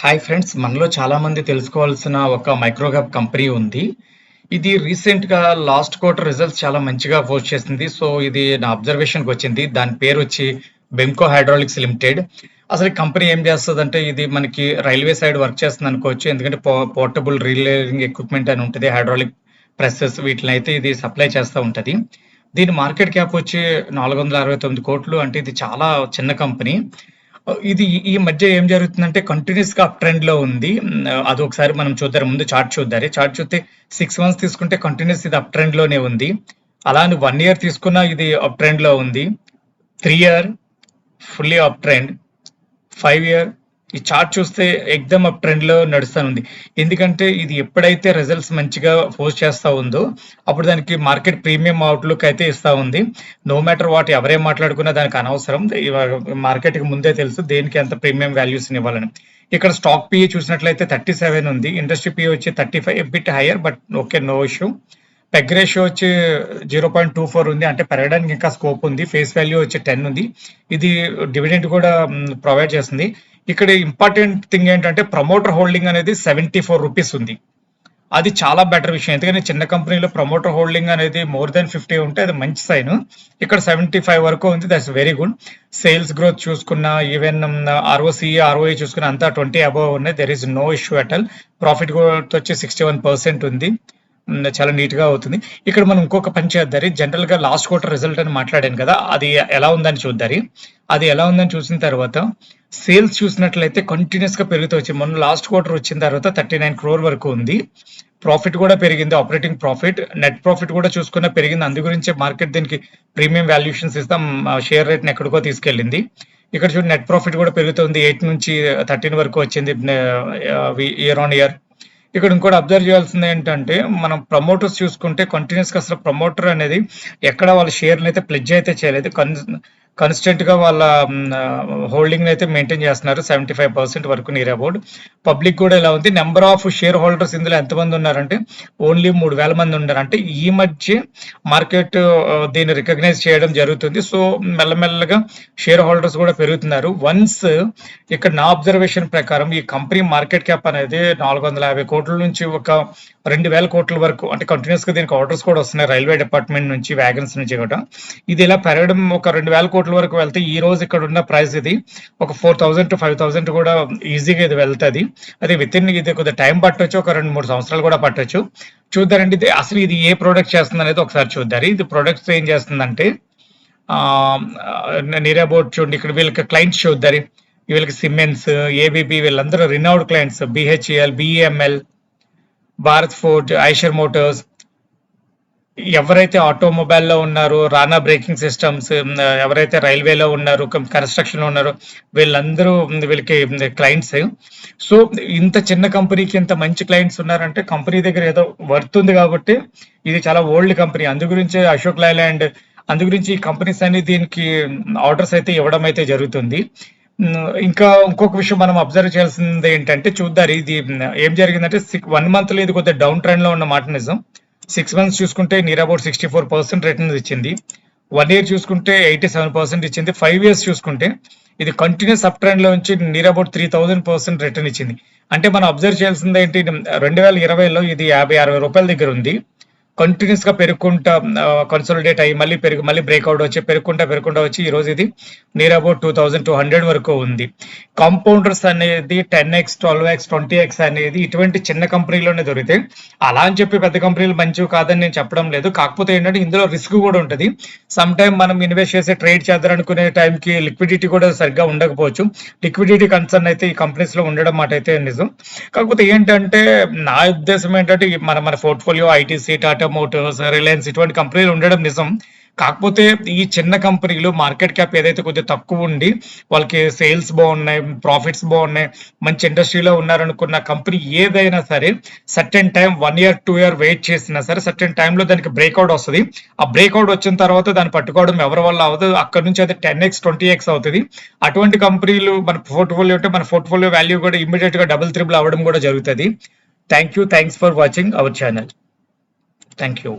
Hi friends మనలో చాలా మంది తెలుసుకోవాల్సిన ఒక మైక్రోగ్యాప్ కంపెనీ ఉంది. ఇది రీసెంట్గా లాస్ట్ క్వార్టర్ రిజల్ట్స్ చాలా మంచిగా పోస్ట్ చేసింది. సో ఇది నా అబ్జర్వేషన్కి వచ్చింది. దాని పేరు వచ్చి బెంకో హైడ్రాలిక్స్ లిమిటెడ్ అసలు ఈ కంపెనీ ఏం చేస్తుంది అంటే ఇది మనకి రైల్వే సైడ్ వర్క్ చేస్తుంది అనుకోవచ్చు. ఎందుకంటే పోర్టబుల్ రీలేరింగ్ ఎక్విప్మెంట్ అని ఉంటుంది హైడ్రాలిక్ ప్రెసెస్ వీటిని అయితే ఇది సప్లై చేస్తూ ఉంటది. దీని మార్కెట్ క్యాప్ వచ్చి నాలుగు వందల అరవై తొమ్మిది కోట్లు. అంటే ఇది చాలా చిన్న కంపెనీ ఇది ఈ మధ్య ఏం జరుగుతుందంటే కంటిన్యూస్గా అప్ ట్రెండ్లో ఉంది. అది ఒకసారి మనం చూద్దాం. ముందు చార్ట్ చూద్దాం. చార్ట్ చూస్తే సిక్స్ మంత్స్ తీసుకుంటే కంటిన్యూస్ ఇది అప్ ట్రెండ్లోనే ఉంది. అలా వన్ ఇయర్ తీసుకున్నా ఇది అప్ ట్రెండ్లో ఉంది. Three year fully up trend five year ఈ చార్ట్ చూస్తే ఎగ్దమ్ అప్ ట్రెండ్లో నడుస్తూ ఉంది ఎందుకంటే ఇది ఎప్పుడైతే రిజల్ట్స్ మంచిగా పోస్ట్ చేస్తా ఉందో అప్పుడు దానికి మార్కెట్ ప్రీమియం అవుట్లుక్ అయితే ఇస్తా ఉంది. నో మ్యాటర్ వాట్ ఎవరేం మాట్లాడుకున్నా దానికి అనవసరం. మార్కెట్కి ముందే తెలుసు దేనికి ఎంత ప్రీమియం వాల్యూస్ ఇవ్వాలని. ఇక్కడ స్టాక్ పిఏ చూసినట్లయితే థర్టీ సెవెన్ ఉంది ఇండస్ట్రీ పిఏ వచ్చి thirty five bit higher but okay no issue PEG ratio వచ్చి జీరో పాయింట్ టూ ఫోర్ ఉంది. అంటే పెరగడానికి ఇంకా స్కోప్ ఉంది. ఫేస్ వాల్యూ వచ్చి టెన్ ఉంది. ఇది డివిడెంట్ కూడా ప్రొవైడ్ చేస్తుంది. ఇక్కడ ఇంపార్టెంట్ థింగ్ ఏంటంటే ప్రమోటర్ హోల్డింగ్ అనేది సెవెంటీ ఫోర్ రూపీస్ ఉంది. అది చాలా బెటర్ విషయం. ఎందుకంటే చిన్న కంపెనీలో ప్రమోటర్ హోల్డింగ్ అనేది మోర్ దెన్ ఫిఫ్టీ ఉంటే అది మంచి సైన్. ఇక్కడ సెవెంటీ ఫైవ్ వరకు ఉంది. That's very good sales growth చూసుకున్న ఈవెన్ ఆర్ఓసీ ఆర్ఓఐ చూసుకున్న అంతా ట్వంటీ అబవ్ ఉన్నాయి. There is no issue at all profit growth వచ్చి సిక్స్టీ వన్ పర్సెంట్ ఉంది. చాలా నీట్గా అవుతుంది. ఇక్కడ మనం ఇంకొక పని చేద్దారి జనరల్గా లాస్ట్ క్వార్టర్ రిజల్ట్ అని మాట్లాడాను కదా అది ఎలా ఉందని చూద్దారి అది ఎలా ఉందని చూసిన తర్వాత సేల్స్ చూసినట్లయితే కంటిన్యూస్గా పెరుగుతూ వచ్చింది మొన్న లాస్ట్ క్వార్టర్ వచ్చిన తర్వాత థర్టీ నైన్ క్రోర్ వరకు ఉంది. ప్రాఫిట్ కూడా పెరిగింది ఆపరేటింగ్ ప్రాఫిట్ నెట్ ప్రాఫిట్ కూడా చూసుకున్న పెరిగింది. అందు గురించి మార్కెట్ దీనికి ప్రీమియం వాల్యుయేషన్స్ ఇస్తాం షేర్ రేట్ని ఎక్కడికో తీసుకెళ్ళింది. ఇక్కడ చూడండి నెట్ ప్రాఫిట్ కూడా పెరుగుతుంది ఎయిట్ నుంచి థర్టీన్ వరకు వచ్చింది ఇయర్ ఆన్ ఇయర్ ఇక్కడ ఇంకోటి అబ్జర్వ్ చేయాల్సింది ఏంటంటే మనం ప్రమోటర్స్ చూసుకుంటే కంటిన్యూస్గా అసలు ప్రమోటర్ అనేది ఎక్కడ వాళ్ళ షేర్ని అయితే ప్లెడ్జ్ అయితే చేయలేదు. కన్ గా వాళ్ళ హోల్డింగ్ అయితే మెయింటైన్ చేస్తున్నారు. సెవెంటీ ఫైవ్ పర్సెంట్ వరకు నీర్ అబౌట్ పబ్లిక్ కూడా ఇలా ఉంది? నెంబర్ ఆఫ్ షేర్ హోల్డర్స్ ఇందులో ఎంతమంది ఉన్నారంటే ఓన్లీ మూడు వేల మంది ఉన్నారు అంటే ఈ మధ్య మార్కెట్ దీన్ని రికగ్నైజ్ చేయడం జరుగుతుంది. సో మెల్లమెల్లగా షేర్ హోల్డర్స్ కూడా పెరుగుతున్నారు. వన్స్ ఇక్కడ నా అబ్జర్వేషన్ ప్రకారం ఈ కంపెనీ మార్కెట్ క్యాప్ అనేది నాలుగు వందల యాభై కోట్ల నుంచి ఒక రెండు వేల కోట్ల వరకు అంటే కంటిన్యూస్గా దీనికి ఆర్డర్స్ కూడా వస్తున్నాయి. రైల్వే డిపార్ట్మెంట్ నుంచి వ్యాగన్స్ నుంచి కూడా. ఇది ఇలా పెరగడం ఒక రెండు వేల కోట్ల వరకు వెళ్తే ఈ రోజు ఇక్కడ ఉన్న ప్రైస్ ఇది. ఒక four thousand to five thousand కూడా ఈజీగా ఇది వెళ్తుంది. అది విత్ ఇన్ ఇది కొద్దిగా టైం పట్టొచ్చు. ఒక రెండు మూడు సంవత్సరాలు కూడా పట్టొచ్చు. చూద్దారండి ఇది అసలు ఇది ఏ ప్రోడక్ట్ చేస్తుంది అనేది ఒకసారి చూద్దారు. ఇది ప్రొడక్ట్స్ ఏం చేస్తుందంటే నీరా బోర్డ్ చూడండి. ఇక్కడ వీళ్ళకి క్లయింట్స్ చూద్దారు. వీళ్ళకి సిమెంట్స్ ఏబిబి వీళ్ళందరూ renowned clients BHEL BEML Bharat Forge Eicher Motors ఎవరైతే ఆటోమొబైల్లో ఉన్నారో రానా బ్రేకింగ్ సిస్టమ్స్ ఎవరైతే రైల్వేలో ఉన్నారు కన్స్ట్రక్షన్లో ఉన్నారో వీళ్ళందరూ వీళ్ళకి క్లయింట్స్ సో ఇంత చిన్న కంపెనీకి ఇంత మంచి క్లయింట్స్ ఉన్నారంటే కంపెనీ దగ్గర ఏదో వర్త్ ఉంది కాబట్టి ఇది చాలా ఓల్డ్ కంపెనీ అందు గురించి అశోక్ లైలాండ్ అందు గురించి ఈ కంపెనీస్ అన్ని దీనికి ఆర్డర్స్ అయితే ఇవ్వడం అయితే జరుగుతుంది. ఇంకా ఇంకొక విషయం మనం అబ్జర్వ్ చేయాల్సింది ఏంటంటే చూద్దారు ఇది ఏం జరిగిందంటే వన్ మంత్లో ఇది కొద్దిగా డౌన్ ట్రెండ్లో ఉన్న మాట నిజం. సిక్స్ మంత్స్ చూసుకుంటే near about sixty four percent returns ఇచ్చింది. వన్ ఇయర్ చూసుకుంటే ఎయిటీ సెవెన్ పర్సెంట్ ఇచ్చింది. ఫైవ్ ఇయర్స్ చూసుకుంటే ఇది కంటిన్యూస్ అప్ ట్రెండ్లో నుంచి near about three thousand percent return ఇచ్చింది. అంటే మనం అబ్జర్వ్ చేయాల్సింది ఏంటి? రెండు వేల ఇరవైలో ఇది యాభై అరవై రూపాయల దగ్గర ఉంది. కంటిన్యూస్గా పెరుగుకుంటా కన్సోలిడేట్ అయ్యి మళ్ళీ పెరుగు మళ్ళీ బ్రేక్అవుట్ వచ్చి పెరుగుకుంటా పెరుగుకుంటా వచ్చి ఈ రోజు ఇది near about two thousand two hundred వరకు ఉంది. కాంపౌండర్స్ అనేది ten x twelve x twenty x అనేది ఇటువంటి చిన్న కంపెనీలోనే దొరికితే అలా అని చెప్పి పెద్ద కంపెనీలు మంచివి కాదని నేను చెప్పడం లేదు. కాకపోతే ఏంటంటే ఇందులో రిస్క్ కూడా ఉంటుంది. సమ్ టైం మనం ఇన్వెస్ట్ చేసి ట్రేడ్ చేద్దామనుకునే టైంకి లిక్విడిటీ కూడా సరిగ్గా ఉండకపోవచ్చు. లిక్విడిటీ కన్సర్న్ అయితే ఈ కంపెనీస్లో ఉండడం మాట అయితే నిజం. కాకపోతే ఏంటంటే నా ఉద్దేశం ఏంటంటే మన మన portfolio ITC Tata Motors Reliance ఇటువంటి కంపెనీలు ఉండడం నిజం. కాకపోతే ఈ చిన్న కంపెనీలు మార్కెట్ క్యాప్ ఏదైతే కొద్దిగా తక్కువ ఉండి వాళ్ళకి సేల్స్ బాగున్నాయి ప్రాఫిట్స్ బాగున్నాయి మంచి ఇండస్ట్రీలో ఉన్నారనుకున్న కంపెనీ ఏదైనా సరే certain time one year two year wait చేసినా సరే సర్టెన్ టైంలో దానికి బ్రేక్అవుట్ వస్తుంది. ఆ బ్రేక్అవుట్ వచ్చిన తర్వాత దాన్ని పట్టుకోవడం ఎవరి వల్ల అవ్వదు. అక్కడ నుంచి అయితే టెన్ ఎక్స్ ట్వంటీ ఎక్స్ అవుతుంది. అటువంటి కంపెనీలు మన పోర్ట్ఫోలియో అంటే మన పోర్ట్ఫోలియో వాల్యూ కూడా ఇమీడియట్గా డబుల్ త్రిబుల్ అవ్వడం కూడా జరుగుతుంది. Thank you thanks for watching our channel thank you